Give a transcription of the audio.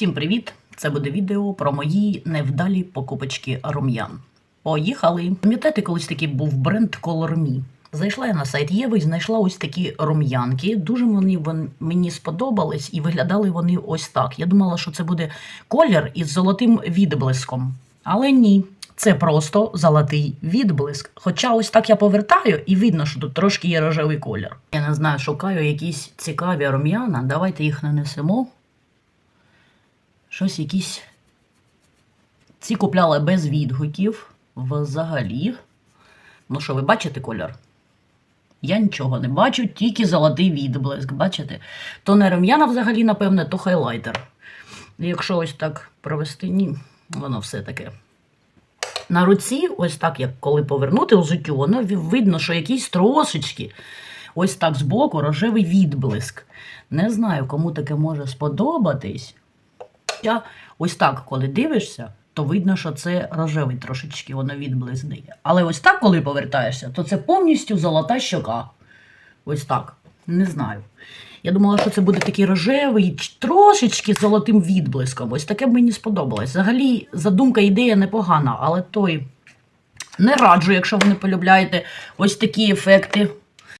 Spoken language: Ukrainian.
Всім привіт! Це буде відео про мої невдалі покупочки рум'ян. Поїхали! Пам'ятаєте, колись такий був бренд Color Me? Зайшла я на сайт Єви і знайшла ось такі рум'янки. Дуже вони вон- мені сподобались і виглядали вони ось так. Я думала, що це буде колір із золотим відблиском. Але ні, це просто золотий відблиск. Хоча ось так я повертаю і видно, що тут трошки є рожевий колір. Я не знаю, шукаю якісь цікаві рум'яна. Давайте їх нанесемо. Щось якісь. Ці купляли без відгуків взагалі. Ну що, ви бачите кольор? Я нічого не бачу, тільки золотий відблиск. Бачите? То не рум'яна взагалі, напевне, то хайлайтер. Якщо ось так провести, ні, воно все таке. На руці, ось так, як коли повернути у життю, воно видно, що якісь трошечки, ось так збоку рожевий відблиск. Не знаю, кому таке може сподобатись. Я ось так, коли дивишся, то видно, що це рожевий трошечки, воно відблиск. Але ось так, коли повертаєшся, то це повністю золота щока. Ось так. Не знаю. Я думала, що це буде такий рожевий, трошечки золотим відблиском. Ось таке б мені сподобалось. Взагалі, задумка, ідея непогана, але той не раджу, якщо ви не полюбляєте ось такі ефекти